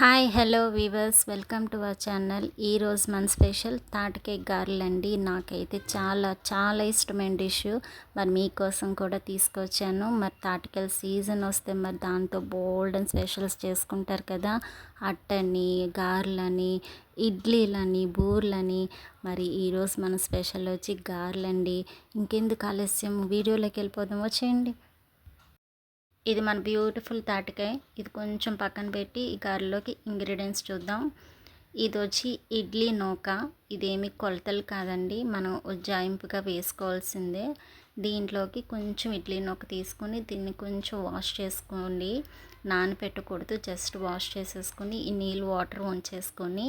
Hi hello viewers. Welcome to our channel. ఈరోజు మన special తాటికాయ గారెలు అండి. నాకైతే చాలా చాలా ఇష్టమైన డిష్. మరి మీకోసం కూడా తీసుకొచ్చాను. మరి తాటికాయల సీజన్ వస్తే మరి దాంతో బోల్డ్ అండ్ స్పెషల్స్ చేసుకుంటారు కదా. అట్టని గారెలని ఇడ్లీలని బూర్లని. మరి ఈరోజు మన స్పెషల్ వచ్చి గారెలండి. ఇంకెందుకు ఆలస్యం? వీడియోలోకి వెళ్ళిపోదాం వచ్చేయండి ఇది మన బ్యూటిఫుల్ తాటికాయ. ఇది కొంచెం పక్కన పెట్టి ఈ గారెలోకి ఇంగ్రీడియంట్స్ చూద్దాం. ఇది వచ్చి ఇడ్లీ నూక. ఇదేమి కొలతలు కాదండి. మనం ఉజ్జాయింపుగా వేసుకోవాల్సిందే. దీంట్లోకి కొంచెం ఇడ్లీ నూక తీసుకొని దీన్ని కొంచెం వాష్ చేసుకోండి. నానపెట్టకూడదు. జస్ట్ వాష్ చేసేసుకొని ఈ నీళ్ళు వాటర్ ఉంచేసుకొని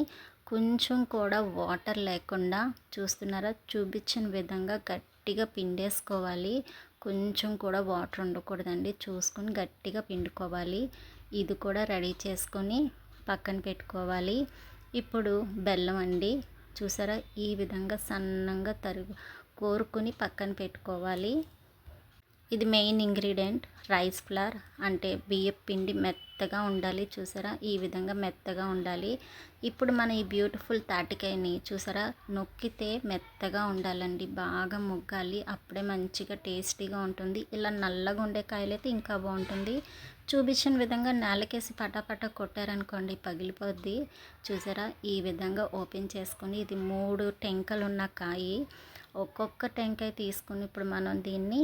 కొంచెం కూడా వాటర్ లేకుండా చూస్తున్నారా? చూపించిన విధంగా గట్టిగా పిండేసుకోవాలి. కొంచెం కూడా వాటర్ ఉండకూడదండి. చూసుకొని గట్టిగా పిండుకోవాలి. ఇది కూడా రెడీ చేసుకొని పక్కన పెట్టుకోవాలి. ఇప్పుడు బెల్లం అండి. చూసారా? ఈ విధంగా సన్నంగా తరుగు కోరుకొని పక్కన పెట్టుకోవాలి. ఇది మెయిన్ ఇంగ్రీడియంట్ రైస్ ఫ్లవర్ అంటే బియ్యం పిండి మెత్తగా ఉండాలి చూసారా? ఈ విధంగా మెత్తగా ఉండాలి. ఇప్పుడు మన ఈ బ్యూటిఫుల్ తాటికాయని చూసారా? నొక్కితే మెత్తగా ఉండాలండి. బాగా ముగ్గాలి. అప్పుడే మంచిగా టేస్టీగా ఉంటుంది. ఇలా నల్లగా ఉండే కాయలైతే ఇంకా బాగుంటుంది. చూపించిన విధంగా నేలకేసి పటాపట కొట్టారనుకోండి పగిలిపోద్ది. చూసారా? ఈ విధంగా ఓపెన్ చేసుకొని ఇది మూడు టెంకలు ఉన్న కాయి. ఒక్కొక్క టెంకాయ తీసుకుని ఇప్పుడు మనం దీన్ని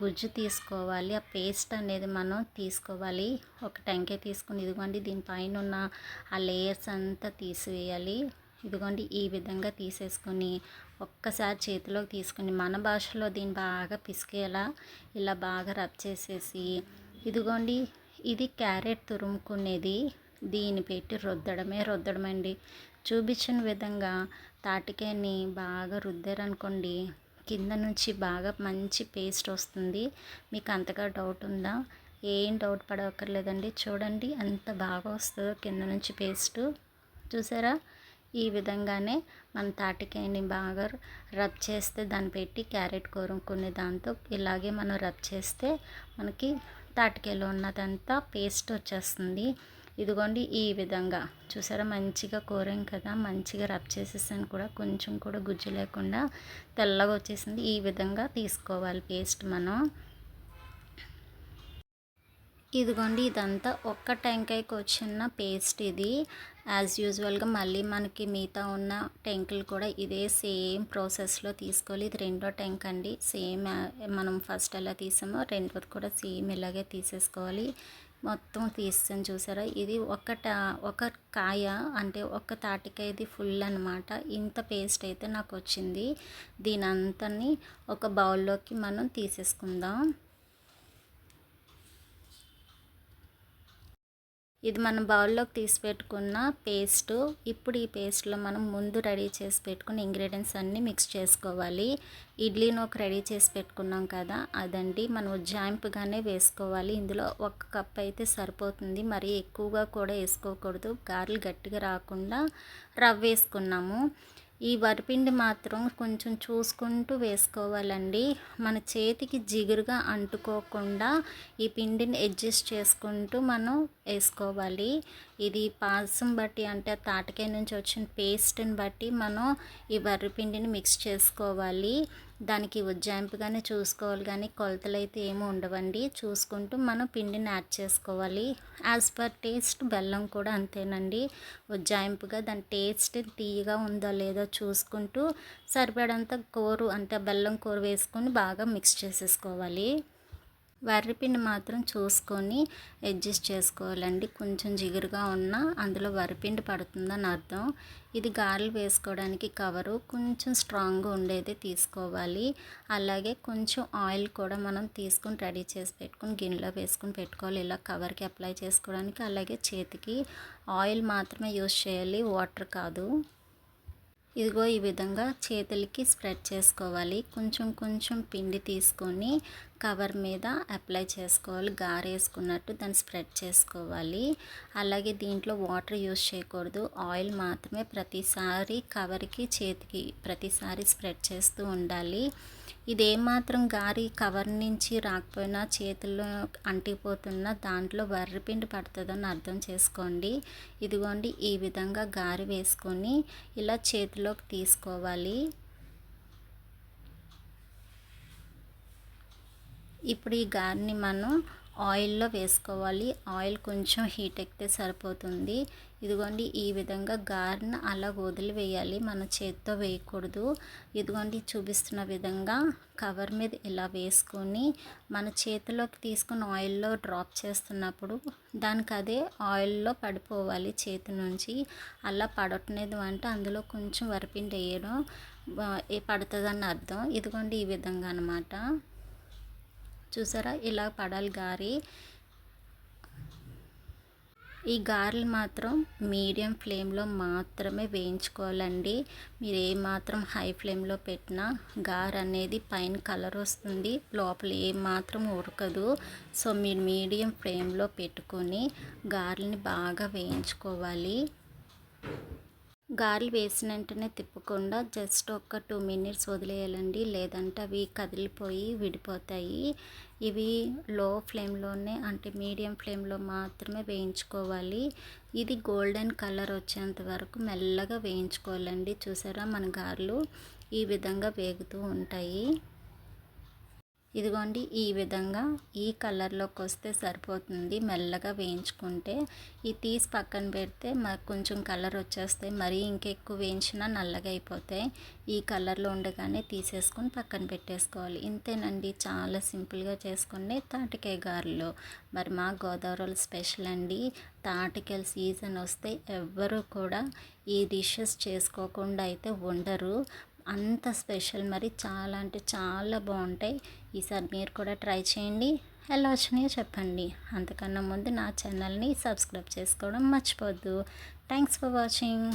గుజ్జు తీసుకోవాలి. ఆ పేస్ట్ అనేది మనం తీసుకోవాలి. ఒక టెంకాయ తీసుకుని ఇదిగోండి దీనిపైన ఉన్న ఆ లేయర్స్ అంతా తీసివేయాలి. ఇదిగోండి ఈ విధంగా తీసేసుకొని ఒక్కసారి చేతిలోకి తీసుకుని మన భాషలో దీన్ని బాగా పిసికేలా ఇలా బాగా రబ్ చేసేసి ఇదిగోండి ఇది క్యారెట్ తురుముకునేది. దీన్ని పెట్టి రుద్దడమే రుద్దడమండి. చూపించిన విధంగా తాటికాయని బాగా రుద్దారనుకోండి కింద నుంచి బాగా మంచి పేస్ట్ వస్తుంది. మీకు అంతగా డౌట్ ఉందా? ఏం డౌట్ పడవక్కర్లేదండి చూడండి అంత బాగా వస్తుందో కింద నుంచి పేస్ట్. చూసారా? ఈ విధంగానే మన తాటికాయని బాగా రబ్ చేస్తే దాన్ని పెట్టి క్యారెట్ కోరుకునే దాంతో ఇలాగే మనం రబ్ చేస్తే మనకి తాటికాయలో ఉన్నదంతా పేస్ట్ వచ్చేస్తుంది. ఇదిగోండి ఈ విధంగా. చూసారా? మంచిగా కోరాం కదా? మంచిగా రబ్ చేసేసాను కూడా. కొంచెం కూడా గుజ్జు లేకుండా తెల్లగా వచ్చేసింది. ఈ విధంగా తీసుకోవాలి పేస్ట్ మనం. ఇదిగోండి ఇదంతా ఒక్క టెంకాయకి వచ్చిన పేస్ట్ ఇది. యాజ్ యూజువల్గా మళ్ళీ మనకి మిగతా ఉన్న టెంకులు కూడా ఇదే సేమ్ ప్రాసెస్లో తీసుకోవాలి. ఇది రెండో టెంక్ అండి. సేమ్ మనం ఫస్ట్ ఎలా తీసామో రెండోది కూడా సేమ్ ఇలాగే తీసేసుకోవాలి. మొత్తం తీస్తాను చూసారా? ఇది ఒక ఒక కాయ అంటే ఒక తాటికాయది ఫుల్ అనమాట ఇంత పేస్ట్ అయితే నాకు వచ్చింది దీని అంతని ఒక బౌల్లోకి మనం తీసేసుకుందాం. ఇది మనం బౌల్లోకి తీసి పెట్టుకున్న పేస్ట్. ఇప్పుడు ఈ పేస్ట్లో మనం ముందు రెడీ చేసి పెట్టుకున్న ఇంగ్రీడియంట్స్ అన్నీ మిక్స్ చేసుకోవాలి. ఇడ్లీని ఒక రెడీ చేసి పెట్టుకున్నాం కదా అదండి. మనం జాయింపుగానే వేసుకోవాలి. ఇందులో ఒక కప్ అయితే సరిపోతుంది. మరి ఎక్కువగా కూడా వేసుకోకూడదు. గారెలు గట్టిగా రాకుండా రవ్వ వేసుకున్నాము. ఈ వరిపిండి మాత్రం కొంచెం చూసుకుంటూ వేసుకోవాలండి. మన చేతికి జిగురుగా అంటుకోకుండా ఈ పిండిని అడ్జస్ట్ చేసుకుంటూ మనం వేసుకోవాలి. ఇది పాసం బట్టి అంటే తాటకాయ నుంచి వచ్చిన పేస్ట్ని బట్టి మనం ఈ వరిపిండిని మిక్స్ చేసుకోవాలి. దానికి ఉజ్జాయింపుగానే చూసుకోవాలి కానీ కొలతలు అయితే ఏమి ఉండవండి. చూసుకుంటూ మనం పిండిని యాడ్ చేసుకోవాలి. యాజ్ పర్ టేస్ట్ బెల్లం కూడా అంతేనండి. ఉజ్జాయింపుగా దాని టేస్ట్ తీయగా ఉందో లేదో చూసుకుంటూ సరిపడంత కూరు అంటే బెల్లం కూర వేసుకొని బాగా మిక్స్ చేసేసుకోవాలి. వరిపిండి మాత్రం చూసుకొని అడ్జస్ట్ చేసుకోవాలండి. కొంచెం జిగురుగా ఉన్న అందులో వరిపిండి పడుతుందని అర్థం. ఇది గారెలు వేసుకోవడానికి కవరు. కొంచెం స్ట్రాంగ్గా ఉండేది తీసుకోవాలి. అలాగే కొంచెం ఆయిల్ కూడా మనం తీసుకొని రెడీ చేసి పెట్టుకొని గిన్నెలో వేసుకొని పెట్టుకోవాలి. ఇలా కవర్కి అప్లై చేసుకోవడానికి అలాగే చేతికి ఆయిల్ మాత్రమే యూస్ చేయాలి. వాటర్ కాదు. ఇదిగో ఈ విధంగా చేతులకి స్ప్రెడ్ చేసుకోవాలి. కొంచెం కొంచెం పిండి తీసుకొని కవర్ మీద అప్లై చేసుకోవాలి. గారేసుకున్నట్టు దాన్ని స్ప్రెడ్ చేసుకోవాలి. అలాగే దీంట్లో వాటర్ యూస్ చేయకూడదు. ఆయిల్ మాత్రమే ప్రతిసారి కవర్కి చేతికి ప్రతిసారి స్ప్రెడ్ చేస్తూ ఉండాలి. ఇది ఏమాత్రం గారి కవర్ నుంచి రాకపోయినా చేతుల్లో అంటిపోతున్న దాంట్లో వర్రిపిండి పడుతుందని అర్థం చేసుకోండి. ఇదిగోండి ఈ విధంగా గారి వేసుకొని ఇలా చేతిలోకి తీసుకోవాలి. ఇప్పుడు ఈ గారిని మనం ఆయిల్లో వేసుకోవాలి. ఆయిల్ కొంచెం హీట్ ఎక్కితే సరిపోతుంది. ఇదిగోండి ఈ విధంగా గారిని అలా వదిలివేయాలి మన చేత్తో వేయకూడదు. ఇదిగోండి చూపిస్తున్న విధంగా కవర్ మీద ఇలా వేసుకొని మన చేతిలోకి తీసుకుని ఆయిల్లో డ్రాప్ చేస్తున్నప్పుడు దానికి అదే ఆయిల్లో పడిపోవాలి చేతి నుంచి. అలా పడట్లేదు అంటే అందులో కొంచెం వరిపిండి వేయడం పడుతుందని అర్థం. ఇదిగోండి ఈ విధంగా అనమాట చూసారా? ఇలా పడాలి గారి. ఈ గారెలు మాత్రం మీడియం ఫ్లేమ్లో మాత్రమే వేయించుకోవాలండి. మీరు ఏమాత్రం హై ఫ్లేమ్లో పెట్టినా గార అనేది పైన కలర్ వస్తుంది. లోపల ఏమాత్రం ఉడకదు సో మీరు మీడియం ఫ్లేమ్లో పెట్టుకొని గారెని బాగా వేయించుకోవాలి. గారెలు వేసిన వెంటనే తిప్పకుండా జస్ట్ ఒక టూ మినిట్స్ వదిలేయాలండి. లేదంటే అవి కదిలిపోయి విడిపోతాయి. ఇవి లో ఫ్లేమ్లోనే అంటే మీడియం ఫ్లేమ్లో మాత్రమే వేయించుకోవాలి. ఇది గోల్డెన్ కలర్ వచ్చేంత వరకు మెల్లగా వేయించుకోవాలండి. చూసారా మన గారెలు? ఈ విధంగా వేగుతూ ఉంటాయి. ఇదిగోండి ఈ విధంగా ఈ కలర్లోకి వస్తే సరిపోతుంది. మెల్లగా వేయించుకుంటే ఈ తీసి పక్కన పెడితే మాకు కొంచెం కలర్ వచ్చేస్తాయి. మరీ ఇంకెక్కువ వేయించినా నల్లగా అయిపోతాయి. ఈ కలర్లో ఉండగానే తీసేసుకొని పక్కన పెట్టేసుకోవాలి. ఇంతేనండి. చాలా సింపుల్గా చేసుకునే తాటికాయ గారెలు. మరి మా గోదావరిలో స్పెషల్ అండి. తాటికాయల సీజన్ వస్తే ఎవ్వరూ కూడా ఈ డిషెస్ చేసుకోకుండా అయితే ఉండరు. అంత స్పెషల్ మరి చాలా అంటే చాలా బాగుంటాయి. ఈసారి మీరు కూడా ట్రై చేయండి. ఎలా వచ్చినాయో చెప్పండి. అంతకన్నా ముందు నా ఛానల్ని సబ్స్క్రైబ్ చేసుకోవడం మర్చిపోద్దు థ్యాంక్స్ ఫర్ వాచింగ్.